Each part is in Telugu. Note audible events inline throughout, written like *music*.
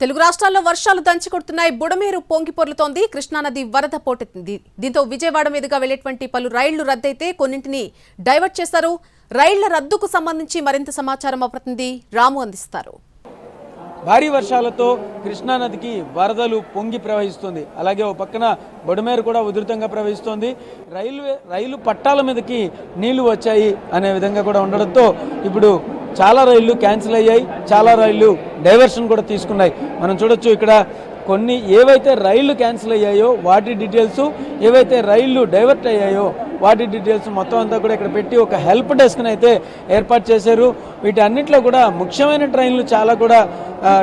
తెలుగు రాష్ట్రాల్లో వర్షాలు దంచుకొడుతున్నాయి బుడమేరు పొంగి పొర్లుతోంది. కృష్ణానది వరద పోటెత్తింది దీంతో విజయవాడ మీదుగా వెళ్ళేటువంటి పలు రైళ్ళు రద్దయితే కొన్నింటిని డైవర్ట్ చేశారు. రైళ్ళ రద్దుకు సంబంధించి మరింత సమాచారం మా ప్రతినిధి రాము అందిస్తారు. భారీ వర్షాలతో కృష్ణానదికి వరదలు పొంగి ప్రవహిస్తుంది. అలాగే ఓ పక్కన బొడమేరు కూడా ఉధృతంగా ప్రవహిస్తోంది. రైల్వే రైలు పట్టాల మీదకి నీళ్ళు వచ్చాయి అనే విధంగా కూడా ఉండడంతో ఇప్పుడు చాలా రైళ్ళు క్యాన్సిల్ అయ్యాయి చాలా రైళ్ళు డైవర్షన్ కూడా తీసుకున్నాయి. మనం చూడొచ్చు ఇక్కడ కొన్ని ఏవైతే రైళ్ళు క్యాన్సిల్ అయ్యాయో వాటి డీటెయిల్స్ ఏవైతే రైళ్ళు డైవర్ట్ అయ్యాయో వాటి డీటెయిల్స్ మొత్తం అంతా కూడా ఇక్కడ పెట్టి ఒక హెల్ప్ డెస్క్ని అయితే ఏర్పాటు చేశారు. వీటి అన్నింటిలో కూడా ముఖ్యమైన ట్రైన్లు చాలా కూడా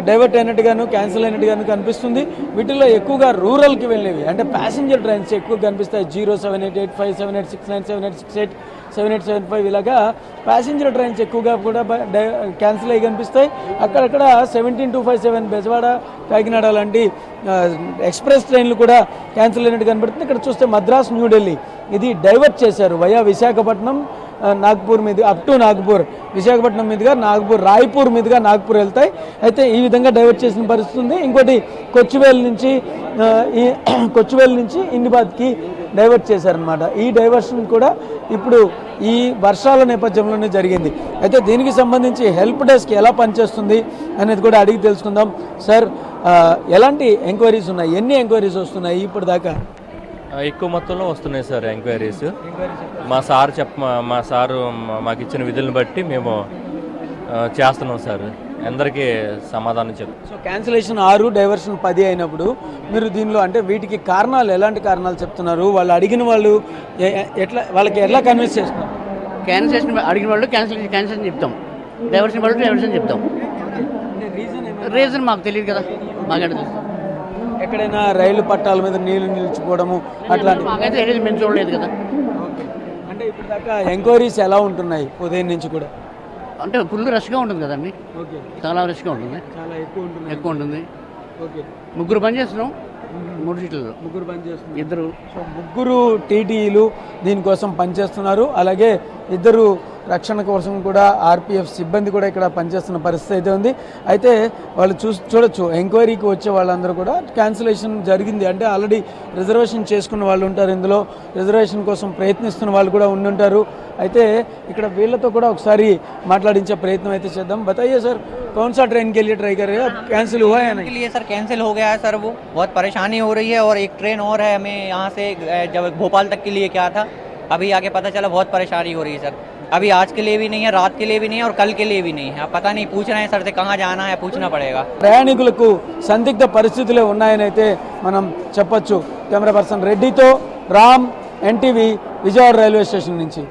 డైవర్ట్ అయినట్టుగాను క్యాన్సిల్ అయినట్టుగాను కనిపిస్తుంది. వీటిల్లో ఎక్కువగా రూరల్కి వెళ్ళేవి. అంటే ప్యాసింజర్ ట్రైన్స్ ఎక్కువ కనిపిస్తాయి. Zero seven eight eight five seven eight six nine seven eight six eight seven eight seven five ఇలాగా ప్యాసింజర్ ట్రైన్స్ ఎక్కువగా కూడా క్యాన్సిల్ అయ్యి కనిపిస్తాయి. అక్కడక్కడ seventeen two five seven Bezawada Kakinada లాంటి ఎక్స్ప్రెస్ ట్రైన్లు కూడా క్యాన్సిల్ అయినట్టు కనబడుతుంది. ఇక్కడ చూస్తే మద్రాస్ న్యూఢిల్లీ ఇది డైవర్ట్ చేశారు. వయా విశాఖపట్నం నాగ్పూర్ మీద అప్ టు నాగ్పూర్. విశాఖపట్నం మీదుగా నాగ్పూర్ రాయ్పూర్ మీదుగా నాగ్పూర్ వెళ్తాయి. అయితే ఈ విధంగా డైవర్ట్ చేసిన పరిస్థితి ఉంది. ఇంకోటి కొచ్చువేలు నుంచి ఈ *clears throat* కొచ్చువేలు నుంచి ఇండిబాద్కి డైవర్ట్ చేశారనమాట ఈ డైవర్షన్ కూడా ఇప్పుడు ఈ వర్షాల నేపథ్యంలోనే జరిగింది. అయితే దీనికి సంబంధించి హెల్ప్ డెస్క్ ఎలా పనిచేస్తుంది అనేది కూడా అడిగి తెలుసుకుందాం. సార్ ఎలాంటి ఎంక్వైరీస్ ఉన్నాయి? ఎన్ని ఎంక్వైరీస్ వస్తున్నాయి ఇప్పటిదాకా? దాకా ఎక్కువ మొత్తంలో వస్తున్నాయి సార్ ఎంక్వైరీస్. మా సార్ చెప్ప మా- సారు మాకు ఇచ్చిన విధులను బట్టి మేము చేస్తున్నాం సార్. అందరికీ సమాధానం చెప్తాం సో క్యాన్సిలేషన్ ఆరు డైవర్షన్ పది అయినప్పుడు మీరు దీనిలో అంటే వీటికి కారణాలు ఎలాంటి కారణాలు చెప్తున్నారు? వాళ్ళు అడిగిన వాళ్ళు ఎట్లా వాళ్ళకి ఎట్లా కన్విన్స్ చేస్తున్నారు? క్యాన్సిలేషన్ అడిగిన వాళ్ళు క్యాన్సిల్ క్యాన్సిల్ చెప్తాం. డైవర్షన్ వాళ్ళు డైవర్షన్ చెప్తాం. రీజన్ మాకు తెలియదు కదా. మాకంటే తెలుసు? ఎక్కడైనా రైలు పట్టాల మీద నీళ్ళు నిలిచిపోవడము అట్లాంటి మాకైతే తెలియదు మేము చూడలేదు కదా. అంటే ఇప్పుడు దాకా ఎంక్వైరీస్ ఎలా ఉంటున్నాయి ఉదయం నుంచి కూడా? అంటే ఫుల్ రష్గా ఉంటుంది కదండి ఓకే. చాలా రష్గా ఉంటుంది. చాలా ఎక్కువ ఉంటున్నాయి. ఎక్కువ ఉంటుంది. ఓకే. ముగ్గురు పని చేస్తున్నాం. మూడు సీట్లలో. ముగ్గురు పని చేస్తున్నారు. ఇద్దరు. సో ముగ్గురు టీటీఈలు దీనికోసం పనిచేస్తున్నారు. అలాగే ఇద్దరు రక్షణ కోసం కూడా ఆర్పిఎఫ్ సిబ్బంది కూడా ఇక్కడ పనిచేస్తున్న పరిస్థితి అయితే ఉంది అయితే వాళ్ళు చూ చూడొచ్చు ఎంక్వైరీకి వచ్చే వాళ్ళందరూ కూడా క్యాన్సిలేషన్ జరిగింది అంటే ఆల్రెడీ రిజర్వేషన్ చేసుకున్న వాళ్ళు ఉంటారు ఇందులో రిజర్వేషన్ కోసం ప్రయత్నిస్తున్న వాళ్ళు కూడా ఉండి ఉంటారు అయితే ఇక్కడ వీళ్ళతో కూడా ఒకసారి మాట్లాడించే ప్రయత్నం అయితే చేద్దాం బతాయియే సార్ कौन सा ट्रेन के लिए ट्राई कर रहे हैं आप कैंसिल हुआ है या के नहीं लिए सर कैंसिल हो गया है सर वो बहुत परेशानी हो रही है और एक ट्रेन और है हमें यहाँ से अ, जब भोपाल तक के लिए क्या था अभी आगे पता चला बहुत परेशानी हो रही है सर अभी आज के लिए भी नहीं है रात के लिए भी नहीं है और कल के लिए भी नहीं है अब पता नहीं पूछ रहे हैं सर से कहाँ जाना है पूछना पड़ेगा ప్రయాణికులకు సందిగ్ధ పరిస్థితులే ఉన్నాయని అయితే మనం చెప్పొచ్చు కెమెరా పర్సన్ రెడ్డితో Ram NTV Vijayawada railway station నుంచి